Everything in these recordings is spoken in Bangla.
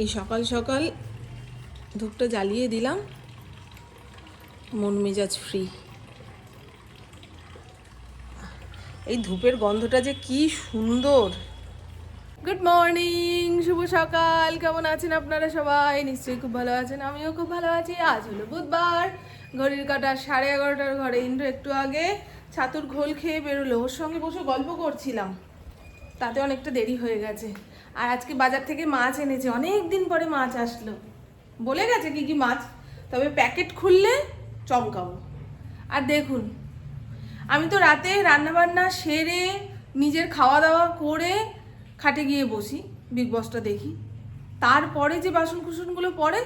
এই সকাল সকাল ধূপটা জ্বালিয়ে দিলাম। মন মেজাজ ফ্রি এই ধূপের গন্ধটা যে কি সুন্দর। গুড মর্নিং শুভ সকাল। কেমন আছেন আপনারা সবাই? নিশ্চয়ই খুব ভালো আছেন, আমিও খুব ভালো আছি। আজ হলো বুধবার। ঘড়ির কাটা সাড়ে এগারোটার ঘরে ইন্দ্র একটু আগে ছাতুর ঘোল খেয়ে বেরোলো। ওর সঙ্গে বসে গল্প করছিলাম। তাতে অনেকটা দেরি হয়ে গেছে। আর আজকে বাজার থেকে মাছ এনেছে। অনেক দিন পরে মাছ আসলো। বলে গেছে কি কি মাছ, তবে প্যাকেট খুললে চমকাবো। আর দেখুন, আমি তো রাতে রান্নাবান্না সেরে, নিজের খাওয়া দাওয়া করে খাটে গিয়ে বসি বিগ বসটা দেখি। তারপরে যে বাসন কুসনগুলো পড়ে,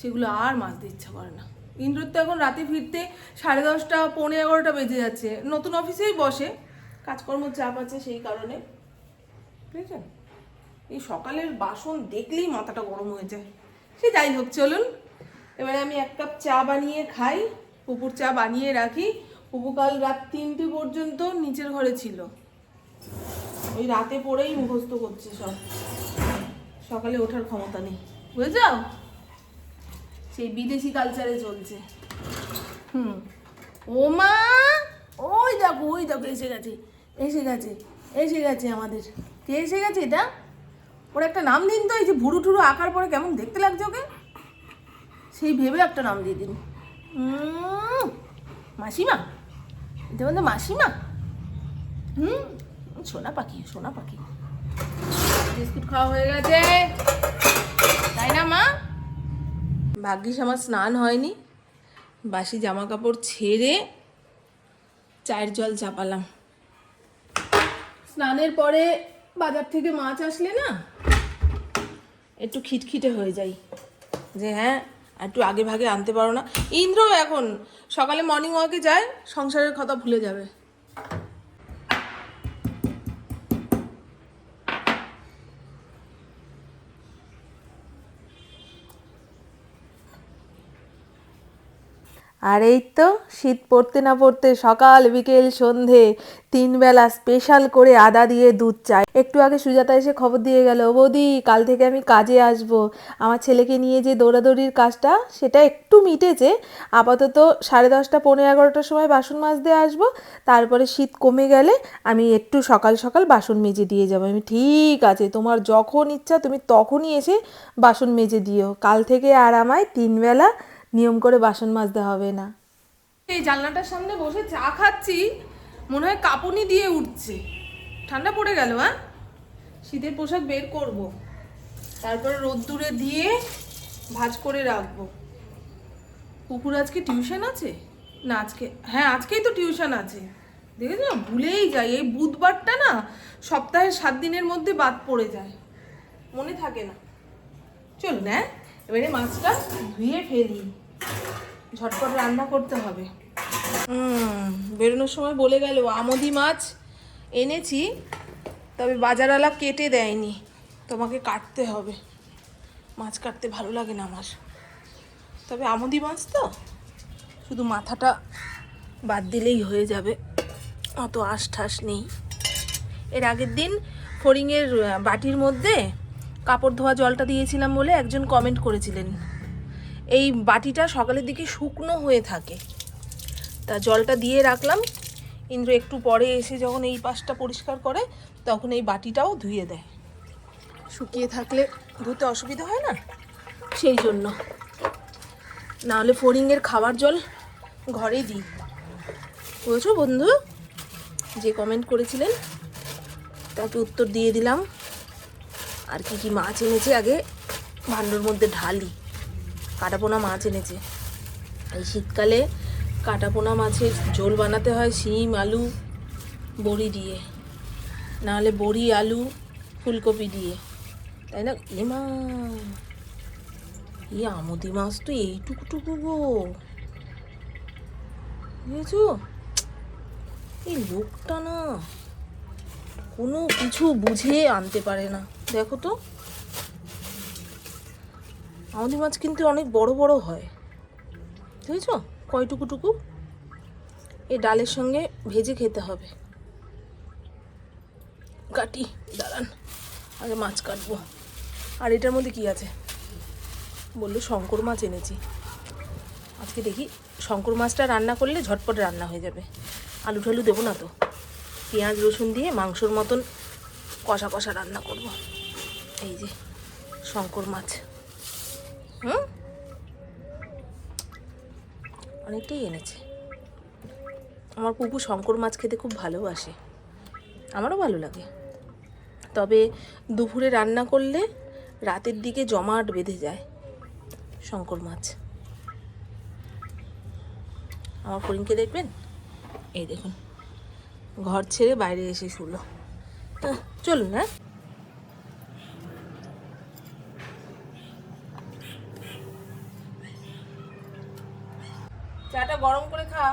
সেগুলো আর মাজতে ইচ্ছা করে না। ইন্দ্রর তো এখন রাতে ফিরতে সাড়ে দশটা, পৌনে এগারোটা বেজে যাচ্ছে। নতুন অফিসেই বসে। কাজকর্ম চাপ আছে সেই কারণে। বুঝেছেন? এই সকালের বাসন দেখলেই মাথাটা গরম হয়ে যায়। সে যাই হোক, চলুন। এবারে আমি এক কাপ চা বানিয়ে খাই। পুকুর চা বানিয়ে রাখি। পুপু কাল রাত তিনটে পর্যন্ত নিচের ঘরে ছিল। ওই রাতে পড়েই মুখস্থ করছে সব। সকালে ওঠার ক্ষমতা নেই। বুঝেছ? সেই বিদেশি কালচারে চলছে। হুম। ও মা! ওই দেখো ওই দেখো, এসে গেছে। এসে গেছে। এসে গেছে আমাদের। কে এসে গেছে এটা? ওর একটা নাম দিন তো, এই যে ভুরু ঠুরু আঁকার পরে কেমন দেখতে লাগছে ওকে? সেই ভেবে একটা নাম দিয়ে দিন। মাসিমা? এটা বলতে মাসিমা? হুম, সোনা পাখি সোনা পাখি। বিস্কুট খাওয়া হয়ে গেছে। তাই না, মা? ভাগ্যিস আমার স্নান হয়নি। বাসি জামা কাপড় ছেড়ে চায়ের জল চাপালাম। স্নানের পরে বাজার থেকে মাছ আসলে না একটু খিটখিটে হয়ে যাই যে হ্যাঁ একটু আগে ভাগে আনতে পারো না। ইন্দ্রও এখন সকালে মর্নিং ওয়াকে যায়, সংসারের কথা ভুলে যাবে। আর এই তো শীত পড়তে না পড়তে সকাল, বিকেল, সন্ধে তিন বেলা স্পেশাল করে আদা দিয়ে দুধ চাই। একটু আগে সুজাতা এসে খবর দিয়ে গেল, বৌদি, কাল থেকে আমি কাজে আসব। আমার ছেলেকে নিয়ে যে দৌড়াদৌড়ির কাজটা, সেটা একটু মিটেছে। আপাতত সাড়ে দশটা পনেরো এগারোটার সময় বাসন মাজতে আসব। তারপরে শীত কমে গেলে আমি একটু সকাল সকাল বাসন মেজে দিয়ে যাব। আমি, ঠিক আছে, তোমার যখন ইচ্ছা, তুমি তখনই এসে বাসন মেজে দিও। কাল থেকে আর আমায় তিনবেলা নিয়ম করে বাসন মাজতে হবে না। এই জানলাটার সামনে বসে চা খাচ্ছি, মনে হয় কাঁপুনি দিয়ে উঠছে। ঠান্ডা পড়ে গেল হ্যাঁ শীতের পোশাক বের করব। তারপরে রোদ্দুরে দিয়ে ভাজ করে রাখব। কুকুর আজকে টিউশন আছে? না, আজকে হ্যাঁ আজকেই তো টিউশন আছে। দেখেছ? না ভুলেই যাই। এই বুধবারটা না সপ্তাহে সাত দিনের মধ্যে বাদ পড়ে যায়। মনে থাকে না। চলুন হ্যাঁ? এবারে মাছটা ধুয়ে ফেলি। ঝটপট রান্না করতে হবে। বেরোনোর সময় বলে গেল, আমদি মাছ এনেছি, তবে বাজারওয়ালা কেটে দেয়নি। তোমাকে কাটতে হবে। মাছ কাটতে ভালো লাগে না আমার। তবে আমদি মাছ তো, শুধু মাথাটা বাদ দিলেই হয়ে যাবে। অত আশ ঠাস নেই। এর আগের দিন ফড়িংয়ের বাটির মধ্যে কাপড় ধোয়া জলটা দিয়েছিলাম বলে একজন কমেন্ট করেছিলেন। এই বাটিটা সকালের দিকে শুকনো হয়ে থাকে। তা জলটা দিয়ে রাখলাম। ইন্দ্র একটু পরে এসে যখন এই পাশটা পরিষ্কার করে, তখন এই বাটিটাও ধুয়ে দেয়। শুকিয়ে থাকলে ধুতে অসুবিধা হয় না? সেই জন্য। নাহলে ফড়িংয়ের খাবার জল ঘরে দিই। বুঝছ বন্ধু, যে কমেন্ট করেছিলেন, তাকে উত্তর দিয়ে দিলাম। আর কি কি মাছ এনেছে আগে ভাণ্ডর মধ্যে ঢালি। কাটাপোনা মাছ এনেছে। এই শীতকালে কাটাপোনা মাছের ঝোল বানাতে হয় শিম, আলু, বড়ি দিয়ে। নাহলে বড়ি, আলু, ফুলকপি দিয়ে। তাই না? এ মা এই আমদি মাছ তো এইটুকুটুকু গো। বুঝেছ? এই লোকটা না কোনো কিছু বুঝে আনতে পারে না। দেখো তো। আমাদের মাছ কিন্তু অনেক বড় বড় হয়। বুঝেছ? কয়টুকু টুকু এই ডালের সঙ্গে ভেজে খেতে হবে। কাটি, দাঁড়ান, আগে মাছ কাটবো। আর এটার মধ্যে কি আছে? বলল শঙ্কর মাছ এনেছি। আজকে দেখি শঙ্কর মাছটা রান্না করলে ঝটপট রান্না হয়ে যাবে। আলু ঠালু দেবো না তো। পেঁয়াজ, রসুন দিয়ে মাংসর মতন কষা কষা রান্না করব। এই যে শঙ্কর মাছ। হুম? অনেকটাই এনেছে। আমার পুপু শঙ্কর মাছ খেতে খুব ভালোবাসে আমারও ভালো লাগে। তবে দুপুরে রান্না করলে রাতের দিকে জমাট বেঁধে যায় শঙ্কর মাছ। আমার ফরিনকে দেখবেন? এই দেখুন। ঘর ছেড়ে বাইরে এসে শুলো। আহ, চলুন হ্যাঁ? চাটা গরম করে খা।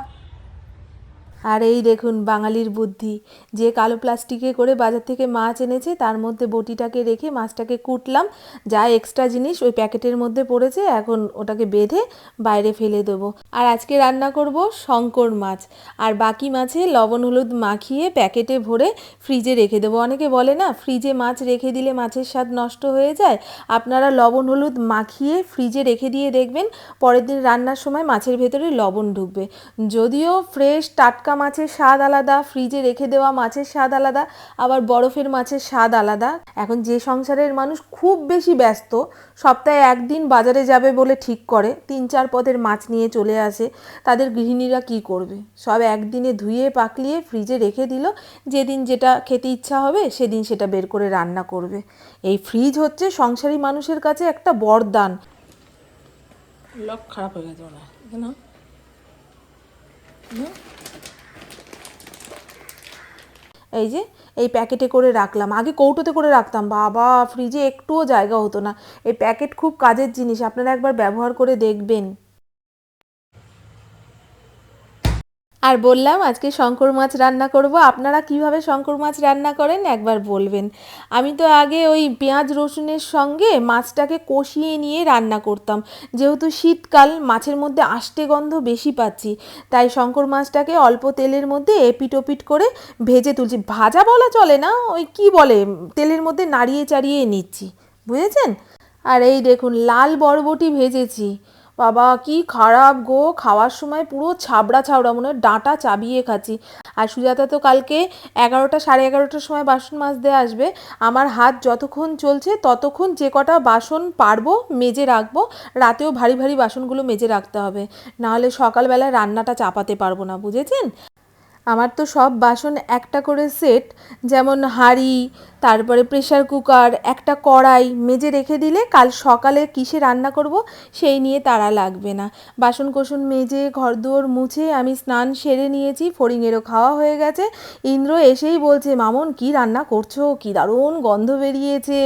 আর এই দেখুন, বাঙালির বুদ্ধি। যে কালো প্লাস্টিকে করে বাজার থেকে মাছ এনেছে, তার মধ্যে বটিটাকে রেখে মাছটাকে কুটলাম। যা এক্সট্রা জিনিস ওই প্যাকেটের মধ্যে পড়েছে, এখন ওটাকে বেঁধে বাইরে ফেলে দেবো। আর আজকে রান্না করব শঙ্কর মাছ। আর বাকি মাছে লবণ, হলুদ মাখিয়ে প্যাকেটে ভরে ফ্রিজে রেখে দেবো। অনেকে বলে না ফ্রিজে মাছ রেখে দিলে মাছের স্বাদ নষ্ট হয়ে যায়? আপনারা লবণ, হলুদ মাখিয়ে ফ্রিজে রেখে দিয়ে দেখবেন, পরের দিন রান্নার সময় মাছের ভেতরে লবণ ঢুকবে। যদিও ফ্রেশ টাটকা মাছের স্বাদ আলাদা ফ্রিজে রেখে দেওয়া মাছের স্বাদ আলাদা, আবার বরফের মাছের স্বাদ আলাদা। এখন যে সংসারের মানুষ খুব বেশি ব্যস্ত, সপ্তাহে একদিন বাজারে যাবে বলে ঠিক করে, তিন চার পদের মাছ নিয়ে চলে আসে, তাদের গৃহিণীরা কি করবে? সব একদিনে ধুয়ে পাকলিয়ে ফ্রিজে রেখে দিল, যেদিন যেটা খেতে ইচ্ছা হবে, সেদিন সেটা বের করে রান্না করবে। এই ফ্রিজ হচ্ছে সংসারী মানুষের কাছে একটা বরদান। লক খারাপ হয়ে গেছে ওনার না এই যে, এই প্যাকেটে করে রাখলাম। আগে কৌটোতে করে রাখতাম। বাবা ফ্রিজে একটুও জায়গা হতো না। এই প্যাকেট খুব কাজের জিনিস। আপনারা একবার ব্যবহার করে দেখবেন। আর বললাম, আজকে শঙ্কর মাছ রান্না করব। আপনারা কীভাবে শঙ্কর মাছ রান্না করেন একবার বলবেন। আমি তো আগে ওই পেঁয়াজ রসুনের সঙ্গে মাছটাকে কষিয়ে নিয়ে রান্না করতাম। যেহেতু শীতকাল, মাছের মধ্যে আষ্টে গন্ধ বেশি পাচ্ছি। তাই শঙ্কর মাছটাকে অল্প তেলের মধ্যে এপিট ওপিট করে ভেজে তুলছি। ভাজা বলা চলে না, ওই কি বলে, তেলের মধ্যে নাড়িয়ে চাড়িয়ে নিচ্ছি। বুঝেছেন? আর এই দেখুন, লাল বরবটি ভেজেছি। বাবা, কি খারাপ গো। খাওয়ার সময় পুরো ছাবড়া ছাবড়া, মনে হয় ডাঁটা চাবিয়ে খাচ্ছি। আর সুজাতা তো কালকে এগারোটা, সাড়ে এগারোটার সময় বাসন মাজতে আসবে। আমার হাত যতক্ষণ চলছে ততক্ষণ যে কটা বাসন পারব মেজে রাখব। রাতেও ভারী ভারী বাসনগুলো মেজে রাখতে হবে। নাহলে সকালবেলায় রান্নাটা চাপাতে পারব না, বুঝেছেন? আমার তো সব বাসন একটা করে সেট যেমন হাঁড়ি, তারপরে প্রেশার কুকার একটা কড়াই মেজে রেখে দিলে কাল সকালে কিসে রান্না করব সেই নিয়ে তারা লাগবে না। বাসন কোসন মেজে ঘরদুয়ার মুছে আমি স্নান সেরে নিয়েছি ফড়িংয়েরও খাওয়া হয়ে গেছে। ইন্দ্র এসেই বলছে, মামন, কি রান্না করছ? কি দারুণ গন্ধ বেরিয়েছে।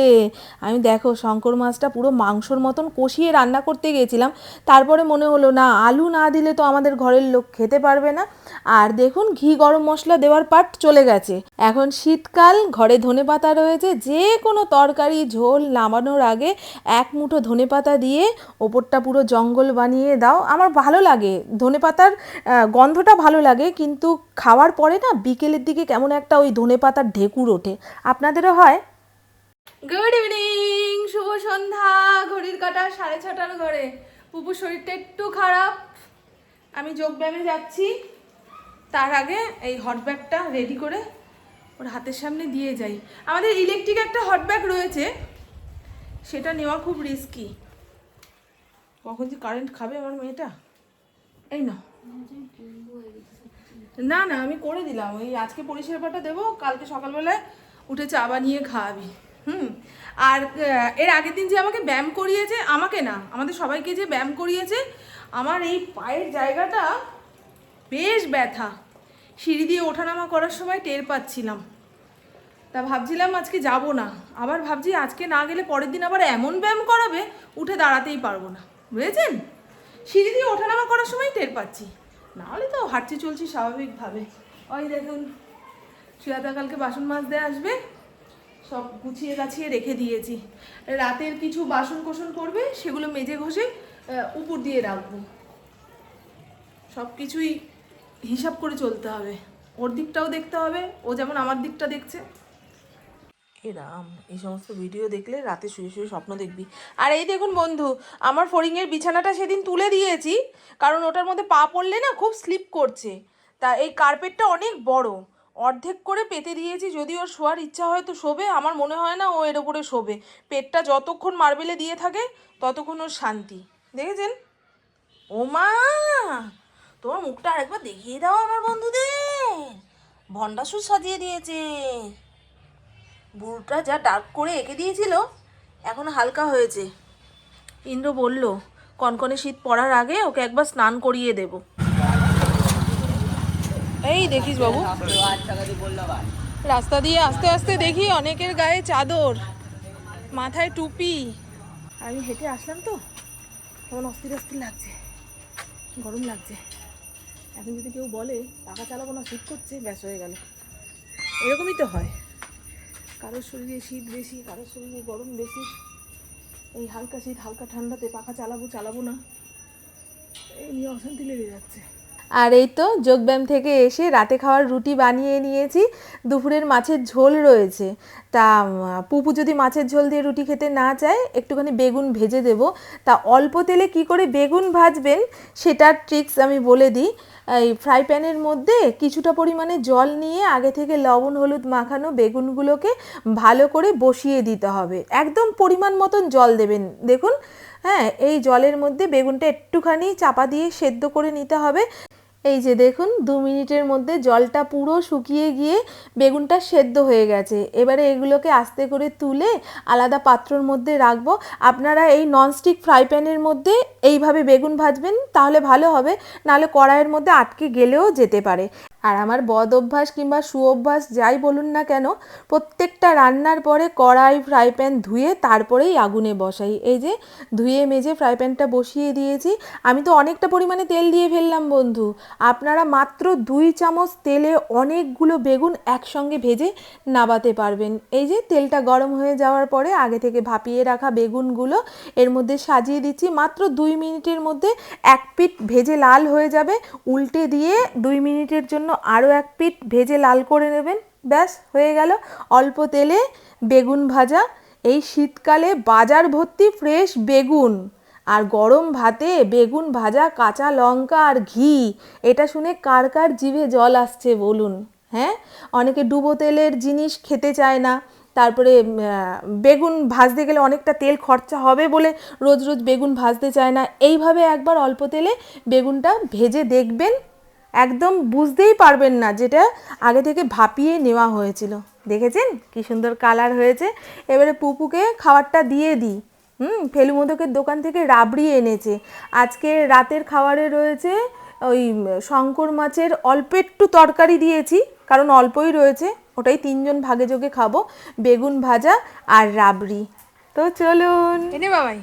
আমি দেখো, শঙ্কর মাছটা পুরো মাংসর মতন কষিয়ে রান্না করতে গেছিলাম। তারপরে মনে হলো, না, আলু না দিলে তো আমাদের ঘরের লোক খেতে পারবে না। আর দেখুন, ঘি গরম মশলা দেওয়ার পাট চলে গেছে। এখন শীতকাল, ঘরে ধনে পাতা রয়েছে। যে কোনো তরকারি, ঝোল নামানোর আগে এক মুঠো ধনে পাতা দিয়ে ওপরটা পুরো জঙ্গল বানিয়ে দাও। আমার ভালো লাগে। ধনে পাতার গন্ধটা ভালো লাগে, কিন্তু খাওয়ার পরে না বিকেলের দিকে কেমন একটা ওই ধনে পাতার ঢেকুর ওঠে। আপনাদেরও হয়? গুড ইভিনিং শুভ সন্ধ্যা। ঘড়ির কাটা সাড়ে ছটার ঘরে। পুপুর শরীরটা একটু খারাপ। আমি যোগব্যায়ামে যাচ্ছি। তার আগে এই হট ব্যাগটা রেডি করে ওর হাতের সামনে দিয়ে যাই। আমাদের ইলেকট্রিক একটা হট ব্যাগ রয়েছে, সেটা নেওয়া খুব রিস্কি কখন যে কারেন্ট খাবে আমার মেয়েটা? এই না না না, আমি করে দিলাম। ওই আজকে পরিষেবাটা দেবো, কালকে সকালবেলায় উঠে চা বানিয়ে খাওয়াবি। হুম? আর এর আগের দিন যে আমাকে ব্যায়াম করিয়েছে, আমাকে না, আমাদের সবাইকে যে ব্যায়াম করিয়েছে, আমার এই পায়ের জায়গাটা বেশ ব্যথা। সিঁড়ি দিয়ে ওঠানামা করার সময় টের পাচ্ছিলাম। তা ভাবছিলাম আজকে যাব না। আবার ভাবছি আজকে না গেলে পরের দিন আবার এমন ব্যায়াম করাবে, উঠে দাঁড়াতেই পারব না। বুঝেছেন? সিঁড়ি দিয়ে ওঠানামা করার সময় টের পাচ্ছি। নাহলে তো হাঁটছি চলছি স্বাভাবিকভাবে। ওই দেখুন সুয়াতা কালকে বাসন মাজতে আসবে। সব গুছিয়ে গাছিয়ে রেখে দিয়েছি। রাতের কিছু বাসন কোসন করবে, সেগুলো মেজে ঘষে উপর দিয়ে রাখব। সব কিছুই হিসাব করে চলতে হবে। ওর দিকটাও দেখতে হবে, ও যেমন আমার দিকটা দেখছে। এ রাম, এই সমস্ত ভিডিও দেখলে রাতে শুয়ে শুয়ে স্বপ্ন দেখবি। আর এই দেখুন বন্ধু, আমার ফড়িংয়ের বিছানাটা সেদিন তুলে দিয়েছি, কারণ ওটার মধ্যে পা পড়লে না খুব স্লিপ করছে। তা এই কার্পেটটা অনেক বড়, অর্ধেক করে পেতে দিয়েছি, যদি ওর শোয়ার ইচ্ছা হয় তো শোবে, আমার মনে হয় না ও এর ওপরে শোবে। পেটটা যতক্ষণ মার্বেলে দিয়ে থাকে, ততক্ষণ ওর শান্তি। দেখেছেন? ও মা তোমার মুখটা আরেকবার দেখিয়ে দাও আমার বন্ধুদের। ভন্ডাসুর সাজিয়ে দিয়েছে। বুড়োটা যা ডার্ক করে এঁকে দিয়েছিল, এখন হালকা হয়েছে। ইন্দ্র বলল, কনকনে শীত পড়ার আগে ওকে একবার স্নান করিয়ে দেব। এই দেখিস বাবু। রাস্তা দিয়ে আস্তে আস্তে দেখি অনেকের গায়ে চাদর, মাথায় টুপি। আমি হেঁটে আসলাম তো। কেমন অস্থির অস্থির লাগছে। গরম লাগছে। এখন যদি কেউ বলে পাখা চালাবো না, শীত করছে, ব্যাস হয়ে গেল। এরকমই তো হয়। কারোর শরীরে শীত বেশি, কারোর শরীরে গরম বেশি। এই হালকা শীত, হালকা ঠান্ডাতে পাখা চালাবো চালাবো না। এই নিয়ে অশান্তি লেগে যাচ্ছে। আর এই তো যোগব্যায়াম থেকে এসে রাতে খাওয়ার রুটি বানিয়ে নিয়েছি। দুপুরের মাছের ঝোল রয়েছে। তা পুপু যদি মাছের ঝোল দিয়ে রুটি খেতে না চায়, একটুখানি বেগুন ভেজে দেব। তা, অল্প তেলে কি করে বেগুন ভাজবেন সেটার ট্রিক্স আমি বলে দিই। এই ফ্রাই প্যানের মধ্যে কিছুটা পরিমাণে জল নিয়ে আগে থেকে লবণ, হলুদ মাখানো বেগুনগুলোকে ভালো করে বসিয়ে দিতে হবে। একদম পরিমাণ মতন জল দেবেন। দেখুন হ্যাঁ এই জলের মধ্যে বেগুনটা একটুখানি চাপা দিয়ে সেদ্ধ করে নিতে হবে। এই যে দেখুন, দু মিনিটের মধ্যে জলটা পুরো শুকিয়ে গিয়ে বেগুনটা সেদ্ধ হয়ে গেছে। এবারে এগুলোকে আস্তে করে তুলে আলাদা পাত্রর মধ্যে রাখব। আপনারা এই ননস্টিক ফ্রাই প্যানের মধ্যে এইভাবে বেগুন ভাজবেন, তাহলে ভালো হবে। নাহলে কড়াইয়ের মধ্যে আটকে গেলেও যেতে পারে। আর আমার বদ অভ্যাস কিংবা সুঅভ্যাস যাই বলুন না কেন, প্রত্যেকটা রান্নার পরে কড়াই ফ্রাই প্যান ধুয়ে তারপরেই আগুনে বসাই। এই যে ধুয়ে মেজে ফ্রাই প্যানটা বসিয়ে দিয়েছি। আমি তো অনেকটা পরিমাণে তেল দিয়ে ফেললাম বন্ধু। আপনারা মাত্র দুই চামচ তেলে অনেকগুলো বেগুন একসঙ্গে ভেজে নাবাতে পারবেন। এই যে তেলটা গরম হয়ে যাওয়ার পরে আগে থেকে ভাপিয়ে রাখা বেগুনগুলো এর মধ্যে সাজিয়ে দিচ্ছি। মাত্র দুই মিনিটের মধ্যে এক পিঠ ভেজে লাল হয়ে যাবে। উল্টে দিয়ে দুই মিনিটের জন্য আরও এক পিঠ ভেজে লাল করে নেবেন। ব্যাস, হয়ে গেল। অল্প তেলে বেগুন ভাজা। এই শীতকালে বাজার ভর্তি ফ্রেশ বেগুন। আর গরম ভাতে বেগুন ভাজা, কাঁচা লঙ্কা আর ঘি। এটা শুনে কার কার জিভে জল আসছে বলুন হ্যাঁ? অনেকে ডুবো তেলের জিনিস খেতে চায় না। তারপরে বেগুন ভাজতে গেলে অনেকটা তেল খরচা হবে বলে রোজ রোজ বেগুন ভাজতে চায় না। এইভাবে একবার অল্প তেলে বেগুনটা ভেজে দেখবেন। একদম বুঝতেই পারবেন না যেটা আগে থেকে ভাপিয়ে নেওয়া হয়েছিল। দেখেছেন? কি সুন্দর কালার হয়েছে। এবারে পুপুকে খাবারটা দিয়ে দিই। হুম ফেলু মোদকের দোকান থেকে রাবড়ি এনেছে। আজকে রাতের খাবারে রয়েছে ওই শঙ্কর মাছের অল্প একটু তরকারি দিয়েছি, কারণ অল্পই রয়েছে। ওটাই তিনজন ভাগে যোগে খাব, বেগুন ভাজা আর রাবড়ি। তো চলুন। এনে বাবাই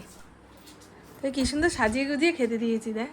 তো কি সুন্দর সাজিয়ে গুজিয়ে খেতে দিয়েছি দেখ।